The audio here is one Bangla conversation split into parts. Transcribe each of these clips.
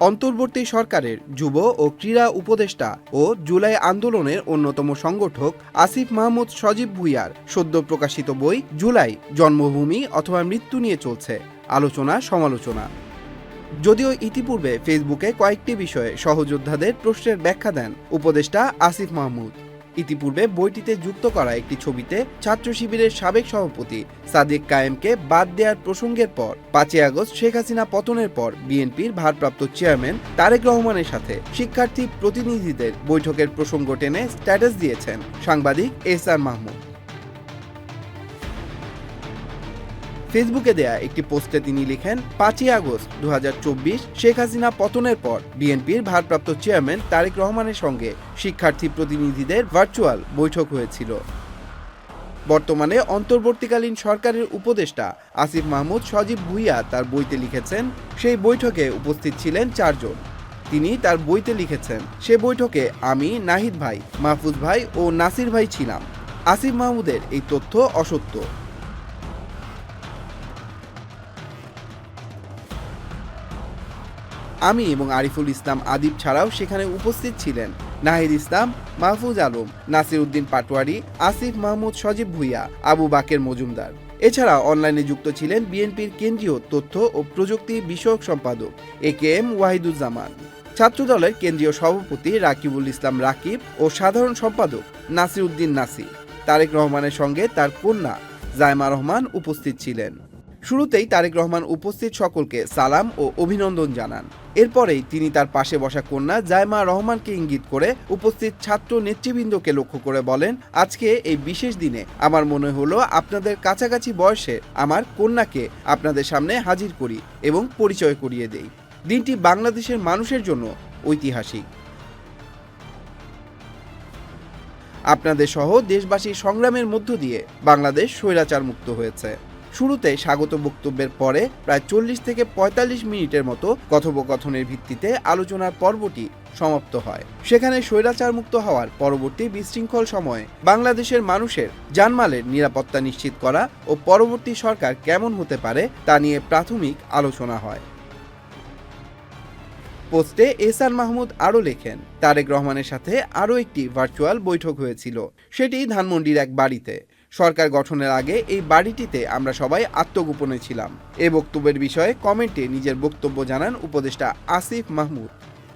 অন্তর্বর্তী সরকারের যুব ও ক্রীড়া উপদেষ্টা ও জুলাই আন্দোলনের অন্যতম সংগঠক আসিফ মাহমুদ সজীব ভুইয়ার সদ্য প্রকাশিত বই জুলাই, জন্মভূমি অথবা মৃত্যু নিয়ে চলছে। আলোচনা, সমালোচনা। যদিও ইতিপূর্বে ফেসবুকে কয়েকটি বিষয়ে সহযোদ্ধাদের প্রশ্নের ব্যাখ্যা দেন উপদেষ্টা আসিফ মাহমুদ। ইতিপূর্বে বইটিতে যুক্ত করা একটি ছবিতে ছাত্র শিবিরের সাবেক সভাপতি সাদিক কায়েমকে বাদ দেওয়ার প্রসঙ্গের পর পাঁচই আগস্ট শেখ হাসিনা পতনের পর বিএনপির ভারপ্রাপ্ত চেয়ারম্যান তারেক রহমানের সাথে শিক্ষার্থী প্রতিনিধিদের বৈঠকের প্রসঙ্গ টেনে স্ট্যাটাস দিয়েছেন সাংবাদিক এস আর মাহমুদ। ফেসবুকে দেয়া একটি পোস্টে তিনি লিখেন, পাঁচই আগস্ট দুহাজার চব্বিশ শেখ হাসিনা পতনের পর বিএনপির ভারপ্রাপ্ত চেয়ারম্যান তারেক রহমানের সঙ্গে শিক্ষার্থী প্রতিনিধিদের ভার্চুয়াল বৈঠক হয়েছিল। বর্তমানে অন্তর্বর্তীকালীন সরকারের উপদেষ্টা আসিফ মাহমুদ সজীব ভুইয়া তার বইতে লিখেছেন, সেই বৈঠকে উপস্থিত ছিলেন চারজন। তিনি তার বইতে লিখেছেন, সে বৈঠকে আমি, নাহিদ ভাই, মাহফুজ ভাই ও নাসির ভাই ছিলাম। আসিফ মাহমুদের এই তথ্য অসত্য। আমি এবং আরিফুল ইসলাম আদিব ছাড়াও সেখানে উপস্থিত ছিলেন। নাহিদ ইসলাম, মাহফুজ আলম নাসির উদ্দিন পাটোয়ারি, আসিফ মাহমুদ সজীব ভুইয়া, আবু বাকের মজুমদার। এছাড়া অনলাইনে যুক্ত ছিলেন বিএনপির কেন্দ্রীয় তথ্য ও প্রযুক্তি বিষয়ক সম্পাদক এ কে এম ওয়াহিদুজ্জামান। ছাত্রদলের কেন্দ্রীয় সভাপতি রাকিবুল ইসলাম রাকিব ও সাধারণ সম্পাদক নাসির। উদ্দিন তারেক রহমানের সঙ্গে তার কন্যা জায়মা রহমান উপস্থিত ছিলেন। শুরুতেই তারেক রহমান উপস্থিত সকলকে সালাম ও অভিনন্দন জানান। এরপরেই তিনি তার পাশে বসা কন্যা জায়মা রহমানকে ইঙ্গিত করে উপস্থিত ছাত্র নেতৃবৃন্দকে লক্ষ্য করে বলেন, আজকে এই বিশেষ দিনে আমার মনে হলো আপনাদের কাছাকাছি বয়সে আমার কন্যাকে আপনাদের সামনে হাজির করি এবং পরিচয় করিয়ে দেই। দিনটি বাংলাদেশের মানুষের জন্য ঐতিহাসিক। আপনাদের সহ দেশবাসীর সংগ্রামের মধ্য দিয়ে বাংলাদেশ স্বৈরাচার মুক্ত হয়েছে। শুরুতে স্বাগত বক্তব্যের পরে প্রায় চল্লিশ থেকে পঁয়তাল্লিশ মিনিটের মতো কথোপকথনের ভিত্তিতে আলোচনার পর্বটি সমাপ্ত হয়। সেখানে স্বৈরাচার মুক্ত হওয়ার পরবর্তী বিশৃঙ্খল সময়ে বাংলাদেশের মানুষের জানমালের নিরাপত্তা নিশ্চিত করা ও পরবর্তী সরকার কেমন হতে পারে তা নিয়ে প্রাথমিক আলোচনা হয়। পোস্টে এসার মাহমুদ আরও লেখেন, তারেক রহমানের সাথে আরও একটি ভার্চুয়াল বৈঠক হয়েছিল। সেটি ধানমন্ডির এক বাড়িতে। সরকার গঠনের আগে এই বাড়িটিতে আমরা সবাই আত্মগোপনে ছিলাম। এ বক্তব্যের বিষয়ে কমেন্টে নিজের বক্তব্য জানান উপদেষ্টা আসিফ মাহমুদ।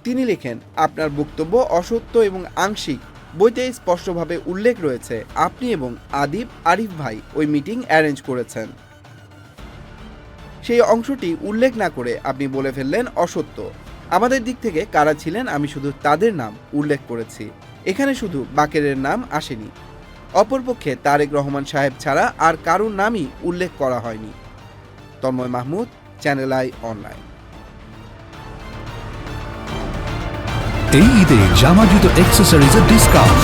তিনি লেখেন, আপনার বক্তব্য অসত্য এবং আংশিক। বইতে স্পষ্টভাবে উল্লেখ রয়েছে, আপনি এবং আদিব, আরিফ ভাই ওই মিটিং অ্যারেঞ্জ করেছেন। সেই অংশটি উল্লেখ না করে আপনি বলে ফেললেন অসত্য। আমাদের দিক থেকে কারা ছিলেন আমি শুধু তাদের নাম উল্লেখ করেছি। এখানে শুধু বাকেরের নাম আসেনি। অপরপক্ষে তারেক রহমান সাহেব ছাড়া আর কারোর নামই উল্লেখ করা হয়নি। Tanmoy Mahmud channel I online এই ঈদে জামা জুতো অ্যাক্সেসরিজের ডিসকাউন্ট